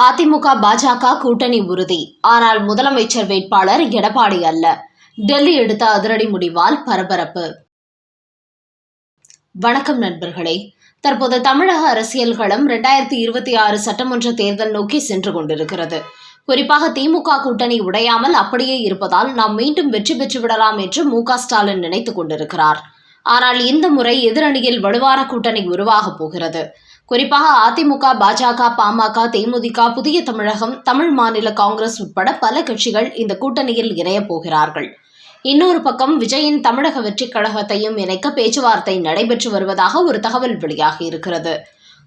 அதிமுக பாஜக கூட்டணி உறுதி. ஆனால் முதலமைச்சர் வேட்பாளர் எடப்பாடி அல்ல. டெல்லி எடுத்த அதிரடி முடிவால் பரபரப்பு. வணக்கம் நண்பர்களே. தற்போது தமிழக அரசியல் களம் இரண்டாயிரத்தி இருபத்தி ஆறு சட்டமன்ற தேர்தல் நோக்கி சென்று கொண்டிருக்கிறது. குறிப்பாக திமுக கூட்டணி உடையாமல் அப்படியே இருப்பதால் நாம் மீண்டும் வெற்றி பெற்று விடலாம் என்று மு க ஸ்டாலின் நினைத்துக் கொண்டிருக்கிறார். ஆனால் இந்த முறை எதிரணியில் வலுவான கூட்டணி உருவாகப் போகிறது. குறிப்பாக அதிமுக பாஜக பாமக தேமுதிக புதிய தமிழகம் தமிழ் மாநில காங்கிரஸ் உட்பட பல கட்சிகள் இந்த கூட்டணியில் இணையப் போகிறார்கள். இன்னொரு பக்கம் விஜயின் தமிழக வெற்றிக் கழகத்தையும் இணைக்க பேச்சுவார்த்தை நடைபெற்று வருவதாக ஒரு தகவல் வெளியாகி இருக்கிறது.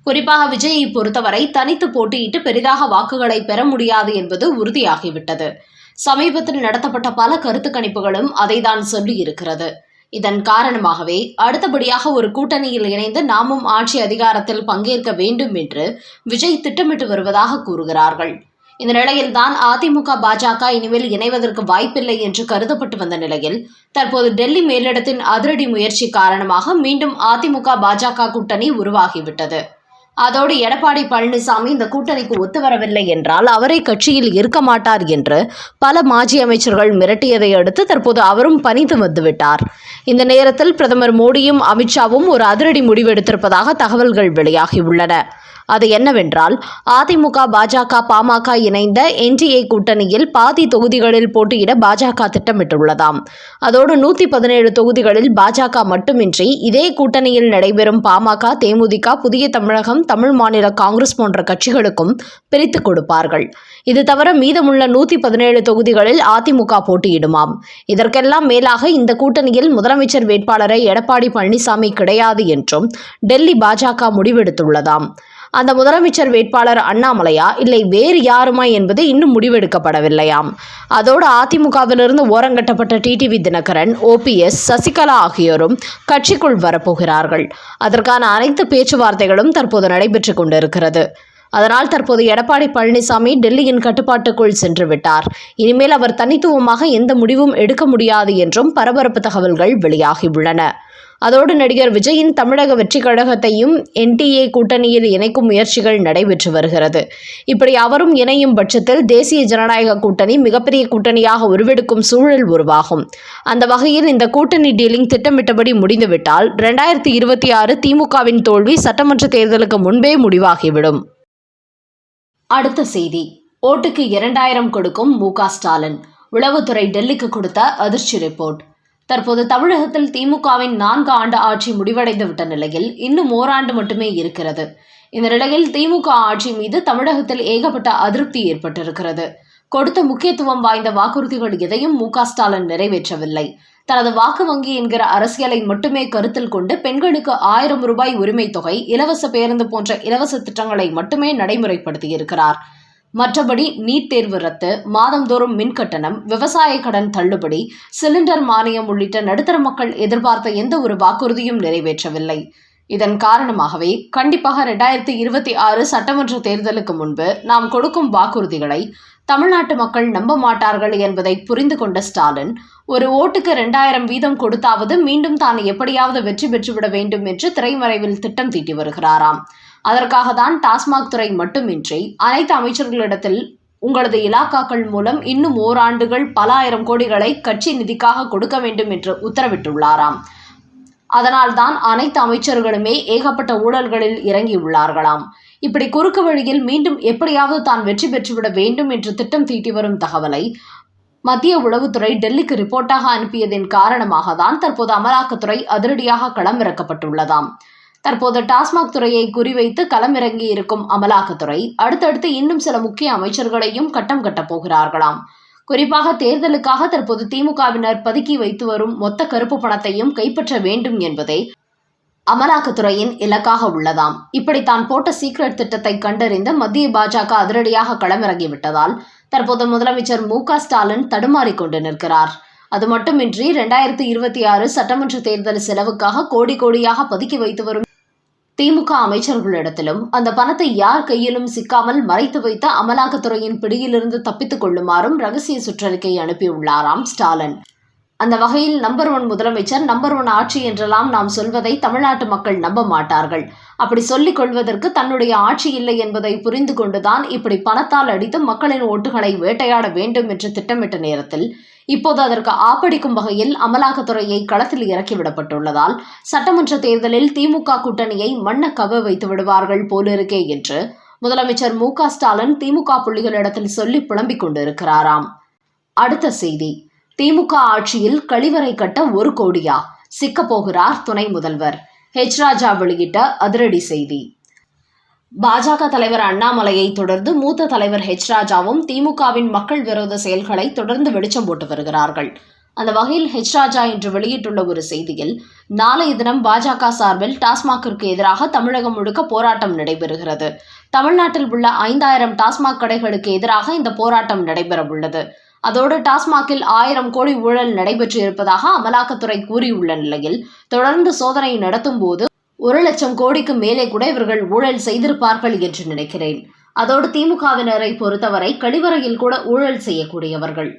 குறிப்பாக விஜயை பொறுத்தவரை தனித்து போட்டியிட்டு பெரிதாக வாக்குகளை பெற முடியாது என்பது உறுதியாகிவிட்டது. சமீபத்தில் நடத்தப்பட்ட பல கருத்து கணிப்புகளும் அதைதான் சொல்லியிருக்கிறது இதன் காரணமாகவே அடுத்தபடியாக ஒரு கூட்டணியில் இணைந்து நாமும் ஆட்சி அதிகாரத்தில் பங்கேற்க வேண்டும் என்று விஜய் திட்டமிட்டு வருவதாக கூறுகிறார்கள். இந்த நிலையில்தான் அதிமுக பாஜக இனிமேல் இணைவதற்கு வாய்ப்பில்லை என்று கருதப்பட்டு வந்த நிலையில் தற்போது டெல்லி மேலிடத்தின் அதிரடி முயற்சி காரணமாக மீண்டும் அதிமுக பாஜக கூட்டணி உருவாகிவிட்டது. அதோடு எடப்பாடி பழனிசாமி இந்த கூட்டணிக்கு ஒத்து வரவில்லை என்றால் அவரை கட்சியில் இருக்க மாட்டார் என்று பல மாஜி அமைச்சர்கள் மிரட்டியதை அடுத்து தற்போது அவரும் பணித்து வந்துவிட்டார். இந்த நேரத்தில் பிரதமர் மோடியும் அமித்ஷாவும் ஒரு அதிரடி முடிவெடுத்திருப்பதாக தகவல்கள் வெளியாகியுள்ளன. அது என்னவென்றால் அதிமுக பாஜக பாமக இணைந்த என்டிஏ கூட்டணியில் பாதி தொகுதிகளில் போட்டியிட பாஜக திட்டமிட்டுள்ளதாம். அதோடு நூற்றி பதினேழு தொகுதிகளில் பாஜக மட்டுமின்றி இதே கூட்டணியில் நடைபெறும் பாமக தேமுதிக புதிய தமிழகம் தமிழ் மாநில காங்கிரஸ் போன்ற கட்சிகளுக்கும் பிரித்து கொடுப்பார்கள். இது தவிர மீதமுள்ள நூற்றி பதினேழு தொகுதிகளில் அதிமுக போட்டியிடுமாம். இதற்கெல்லாம் மேலாக இந்த கூட்டணியில் முதலமைச்சர் வேட்பாளரை எடப்பாடி பழனிசாமி கிடையாது என்றும் டெல்லி பாஜக முடிவெடுத்துள்ளதாம். அந்த முதலமைச்சர் வேட்பாளர் அண்ணாமலையா இல்லை வேறு யாருமா என்பது இன்னும் முடிவெடுக்கப்படவில்லையாம். அதோடு அதிமுகவிலிருந்து ஓரங்கட்டப்பட்ட டிடிவி தினகரன் ஓபிஎஸ் சசிகலா ஆகியோரும் கட்சிக்குள் வரப்போகிறார்கள். அதற்கான அனைத்து பேச்சுவார்த்தைகளும் தற்போது நடைபெற்றுக் கொண்டிருக்கிறது. அதனால் தற்போது எடப்பாடி பழனிசாமி டெல்லியின் கட்டுப்பாட்டுக்குள் சென்று விட்டார். இனிமேல் அவர் தனித்துவமாக எந்த முடிவும் எடுக்க முடியாது என்றும் பரபரப்பு தகவல்கள் வெளியாகியுள்ளன. அதோடு நடிகர் விஜயின் தமிழக வெற்றி கழகத்தையும் என்டிஏ கூட்டணியில் இணைக்கும் முயற்சிகள் நடைபெற்று வருகிறது. இப்படி அவரும் இணையும் பட்சத்தில் தேசிய ஜனநாயக கூட்டணி மிகப்பெரிய கூட்டணியாக உருவெடுக்கும் சூழல் உருவாகும். அந்த வகையில் இந்த கூட்டணி டீலிங் திட்டமிட்டபடி முடிந்துவிட்டால் இரண்டாயிரத்தி இருபத்தி ஆறு திமுகவின் தோல்வி சட்டமன்ற தேர்தலுக்கு முன்பே முடிவாகிவிடும். அடுத்த செய்தி. ஓட்டுக்கு இரண்டாயிரம் கொடுக்கும் மு ஸ்டாலின். உளவுத்துறை டெல்லிக்கு கொடுத்த அதிர்ச்சி ரிப்போர்ட். தற்போது தமிழகத்தில் திமுகவின் நான்கு ஆண்டு ஆட்சி முடிவடைந்து விட்ட நிலையில் இன்னும் ஓராண்டு மட்டுமே இருக்கிறது. இந்த நிலையில் திமுக ஆட்சி மீது தமிழகத்தில் ஏகப்பட்ட அதிருப்தி ஏற்பட்டிருக்கிறது. கொடுத்த முக்கியத்துவம் வாய்ந்த வாக்குறுதிகள் எதையும் மு ஸ்டாலின் நிறைவேற்றவில்லை. தனது வாக்கு வங்கி என்கிற அரசியலை மட்டுமே கருத்தில் கொண்டு பெண்களுக்கு ஆயிரம் ரூபாய் உரிமை தொகை இலவச பேருந்து போன்ற இலவச திட்டங்களை மட்டுமே நடைமுறைப்படுத்தியிருக்கிறார். மற்றபடி நீட் தேர்வு ரத்து மாதந்தோறும் மின் கட்டணம் விவசாய கடன் தள்ளுபடி சிலிண்டர் மானியம் உள்ளிட்ட நடுத்தர மக்கள் எதிர்பார்த்த எந்த ஒரு வாக்குறுதியும் நிறைவேற்றவில்லை. இதன் காரணமாகவே கண்டிப்பாக ரெண்டாயிரத்தி இருபத்தி ஆறு சட்டமன்ற தேர்தலுக்கு முன்பு நாம் கொடுக்கும் வாக்குறுதிகளை தமிழ்நாட்டு மக்கள் நம்ப மாட்டார்கள் என்பதை புரிந்து கொண்ட ஸ்டாலின் ஒரு ஓட்டுக்கு ரெண்டாயிரம் வீதம் கொடுத்தாவது மீண்டும் தான் எப்படியாவது வெற்றி பெற்றுவிட வேண்டும் என்று திரைமறைவில் திட்டம் தீட்டி வருகிறாராம். அதற்காக தான் டாஸ்மாக் துறை மட்டுமின்றி அனைத்து அமைச்சர்களிடத்தில் உங்களது இலாக்காக்கள் மூலம் இன்னும் ஓராண்டுகள் பல ஆயிரம் கோடிகளை கட்சி நிதிக்காக கொடுக்க வேண்டும் என்று உத்தரவிட்டுள்ளாராம். அதனால்தான் அனைத்து அமைச்சர்களுமே ஏகப்பட்ட ஊழல்களில் இறங்கியுள்ளார்களாம் இப்படி குறுக்கு வழியில் மீண்டும் எப்படியாவது தான் வெற்றி பெற்றுவிட வேண்டும் என்று திட்டம் தீட்டி வரும் தகவலை மத்திய உளவுத்துறை டெல்லிக்கு ரிப்போர்ட்டாக அனுப்பியதின் காரணமாக தான் தற்போது அமலாக்கத்துறை அதிரடியாக களமிறக்கப்பட்டுள்ளதாம். தற்போது டாஸ்மாக் துறையை குறிவைத்து களமிறங்கி இருக்கும் அமலாக்கத்துறை அடுத்தடுத்து இன்னும் சில முக்கிய அமைச்சர்களையும் கட்டம் கட்டப் போகிறார்களாம். குறிப்பாக தேர்தலுக்காக தற்போது திமுகவினர் பதுக்கி வைத்து வரும் மொத்த கருப்பு பணத்தையும் கைப்பற்ற வேண்டும் என்பதே அமலாக்கத்துறையின் இலக்காக உள்ளதாம். இப்படி தான் போட்ட சீக்ரெட் திட்டத்தை கண்டறிந்த மத்திய பாஜக அதிரடியாக களமிறங்கிவிட்டதால் தற்போது முதலமைச்சர் மு க ஸ்டாலின் தடுமாறிக்கொண்டு நிற்கிறார். அது மட்டுமின்றி இரண்டாயிரத்தி இருபத்தி ஆறு சட்டமன்ற தேர்தல் செலவுக்காக கோடி கோடியாக பதுக்கி வைத்து வரும் திமுக அமைச்சர்களிடத்திலும் அந்த பணத்தை யார் கையிலும் சிக்காமல் மறைத்து வைத்த அமலாக்கத்துறையின் பிடியிலிருந்து தப்பித்துக் கொள்ளுமாறும் ரகசிய சுற்றறிக்கை அனுப்பியுள்ளாராம் ஸ்டாலின். அந்த வகையில் நம்பர் ஒன் முதலமைச்சர் நம்பர் ஒன் ஆட்சி என்றெல்லாம் நாம் சொல்வதை தமிழ்நாட்டு மக்கள் நம்ப மாட்டார்கள். அப்படி சொல்லிக் கொள்வதற்கு தன்னுடைய ஆட்சி இல்லை என்பதை புரிந்து கொண்டுதான் இப்படி பணத்தால் அடித்து மக்களின் ஓட்டுகளை வேட்டையாட வேண்டும் என்று திட்டமிட்ட நேரத்தில் இப்போது அதற்கு ஆப்படிக்கும் வகையில் அமலாக்கத்துறையை களத்தில் இறக்கிவிடப்பட்டுள்ளதால் சட்டமன்ற தேர்தலில் திமுக கூட்டணியை மண்ண கவ வைத்து விடுவார்கள் போலிருக்கே என்று முதலமைச்சர் மு க ஸ்டாலின் திமுக புள்ளிகளிடத்தில் சொல்லி புலம்பிக் கொண்டிருக்கிறாராம். அடுத்த செய்தி. திமுக ஆட்சியில் கழிவறை கட்ட ஒரு கோடியா சிக்கப் போகிறார் துணை முதல்வர். ஹெச் ராஜா வெளியிட்ட அதிரடி செய்தி. பாஜக தலைவர் அண்ணாமலையை தொடர்ந்து மூத்த தலைவர் ஹெச் ராஜாவும் திமுகவின் மக்கள் விரோத செயல்களை தொடர்ந்து வெளிச்சம் போட்டு வருகிறார்கள். அந்த வகையில் ஹெச் ராஜா இன்று வெளியிட்டுள்ள ஒரு செய்தியில் நாளைய தினம் பாஜக சார்பில் டாஸ்மாகிற்கு எதிராக தமிழகம் முழுக்க போராட்டம் நடைபெறுகிறது. தமிழ்நாட்டில் உள்ள ஐந்தாயிரம் டாஸ்மாக் கடைகளுக்கு எதிராக இந்த போராட்டம் நடைபெறவுள்ளது. அதோடு டாஸ்மாகில் ஆயிரம் கோடி ஊழல் நடைபெற்று இருப்பதாக அமலாக்கத்துறை கூறியுள்ள நிலையில் தொடர்ந்து சோதனை நடத்தும் போது ஒரு லட்சம் கோடிக்கு மேலே கூட இவர்கள் ஊழல் செய்திருப்பார்கள் என்று நினைக்கிறேன். அதோடு திமுகவினரை பொறுத்தவரை கழிவறையில் கூட ஊழல் செய்யக்கூடியவர்கள்.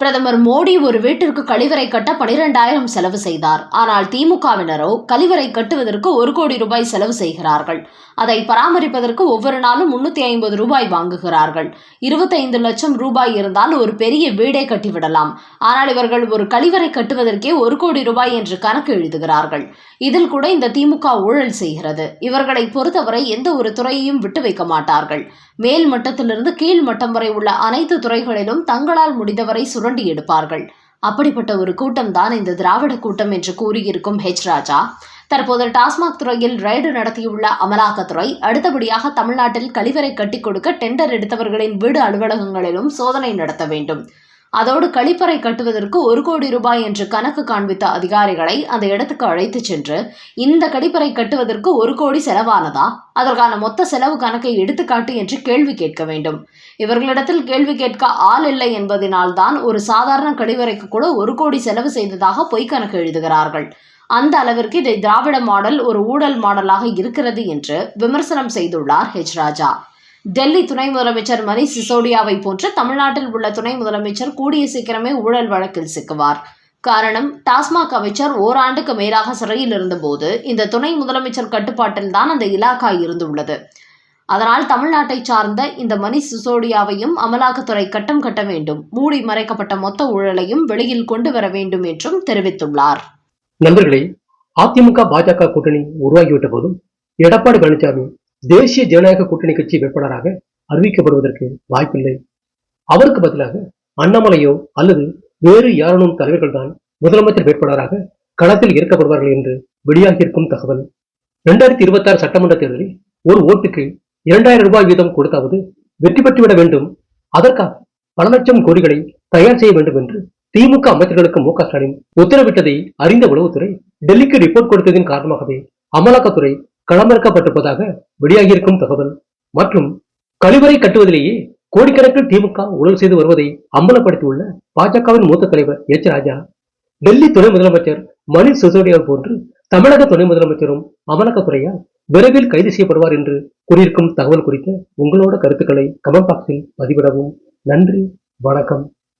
பிரதமர் மோடி ஒரு வீட்டிற்கு கழிவறை கட்ட பனிரெண்டாயிரம் செலவு செய்தார். ஆனால் திமுகவினரோ கழிவறை கட்டுவதற்கு ஒரு கோடி ரூபாய் செலவு செய்கிறார்கள். அதை பராமரிப்பதற்கு ஒவ்வொரு நாளும் முன்னூத்தி ஐம்பது ரூபாய் வாங்குகிறார்கள். இருபத்தைந்து லட்சம் ரூபாய் இருந்தால் ஒரு பெரிய வீடே கட்டிவிடலாம். ஆனால் இவர்கள் ஒரு கழிவறை கட்டுவதற்கே ஒரு கோடி ரூபாய் என்று கணக்கு எழுதுகிறார்கள். இதில் கூட இந்த திமுக ஊழல் செய்கிறது. இவர்களை பொறுத்தவரை எந்த ஒரு துறையையும் விட்டு வைக்க மாட்டார்கள். மேல் மட்டத்திலிருந்து கீழ் மட்டம் வரை உள்ள அனைத்து துறைகளிலும் தங்களால் முடிந்தவரை சுரண்டி எடுப்பார்கள். அப்படிப்பட்ட ஒரு கூட்டம்தான் இந்த திராவிட கூட்டம் என்று கூறியிருக்கும் ஹெச் ராஜா. தற்போது டாஸ்மாக் துறையில் ரெய்டு நடத்தியுள்ள அமலாக்கத்துறை அடுத்தபடியாக தமிழ்நாட்டில் கழிவறை கட்டிக் கொடுக்க டெண்டர் எடுத்தவர்களின் வீடு அலுவலகங்களிலும் சோதனை நடத்த வேண்டும். அதோடு கழிப்பறை கட்டுவதற்கு ஒரு கோடி ரூபாய் என்று கணக்கு காண்பித்த அதிகாரிகளை அந்த இடத்துக்கு அழைத்துச் சென்று இந்த கழிப்பறை கட்டுவதற்கு ஒரு கோடி செலவானதா? அதற்கான மொத்த செலவு கணக்கை எடுத்துக்காட்டு என்று கேள்வி கேட்க வேண்டும். இவர்களிடத்தில் கேள்வி கேட்க ஆள் இல்லை என்பதனால்தான் ஒரு சாதாரண கழிவறைக்கு கூட ஒரு கோடி செலவு செய்ததாக பொய் கணக்கு எழுதுகிறார்கள். அந்த அளவிற்கு இதை திராவிட மாடல் ஒரு ஊழல் மாடலாக இருக்கிறது என்று விமர்சனம் செய்துள்ளார் ஹெச் ராஜா. டெல்லி துணை முதலமைச்சர் மணி சிசோடியாவை போன்று தமிழ்நாட்டில் உள்ள துணை முதலமைச்சர் கூடிய சீக்கிரமே ஊழல் வழக்கில் சிக்குவார். காரணம் டாஸ்மாக் அமைச்சர் ஓராண்டுக்கு மேலாக சிறையில் இருந்தபோது இந்த துணை முதலமைச்சர் கட்டுப்பாட்டில் தான் அந்த இலாக்கா இருந்துள்ளது. அதனால் தமிழ்நாட்டை சார்ந்த இந்த மணி சிசோடியாவையும் அமலாக்கத்துறை கட்டம் கட்ட வேண்டும். மூடி மறைக்கப்பட்ட மொத்த ஊழலையும் வெளியில் கொண்டு வர வேண்டும் என்றும் தெரிவித்துள்ளார். நண்பர்களே அதிமுக பாஜக கூட்டணி உருவாகிவிட்ட போதும் எடப்பாடி பழனிசாமி தேசிய ஜனநாயக கூட்டணி கட்சி வேட்பாளராக அறிவிக்கப்படுவதற்கு வாய்ப்பில்லை. அவருக்கு பதிலாக அண்ணாமலையோ அல்லது வேறு யாரனும் தலைவர்கள் தான் முதலமைச்சர் வேட்பாளராக களத்தில் இறக்கப்படுவார்கள் என்று வெளியாகியிருக்கும் தகவல். இரண்டாயிரத்தி இருபத்தி ஆறு சட்டமன்ற தேர்தலில் ஒரு ஓட்டுக்கு இரண்டாயிரம் ரூபாய் வீதம் கொடுத்தாவது வெற்றி பெற்றுவிட வேண்டும். அதற்காக பல லட்சம் கோடிகளை தயார் செய்ய வேண்டும் என்று திமுக அமைச்சர்களுக்கு மு க ஸ்டாலின் உத்தரவிட்டதை அறிந்த உளவுத்துறை டெல்லிக்கு ரிப்போர்ட் கொடுத்ததின் காரணமாகவே அமலாக்கத்துறை களமிறக்கப்பட்டிருப்பதாக வெளியாகியிருக்கும் தகவல். மற்றும் கழிவறை கட்டுவதிலேயே கோடிக்கணக்கில் திமுக ஊழல் செய்து வருவதை அம்பலப்படுத்தியுள்ள பாஜகவின் மூத்த தலைவர் எச் ராஜா டெல்லி துணை முதலமைச்சர் மணிஷ் சிசோடியா போன்று தமிழக துணை முதலமைச்சரும் அமலாக்கத்துறையால் விரைவில் கைது செய்யப்படுவார் என்று கூறியிருக்கும் தகவல் குறித்த உங்களோட கருத்துக்களை கமெண்ட் பாக்ஸில் பதிவிடவும். நன்றி வணக்கம்.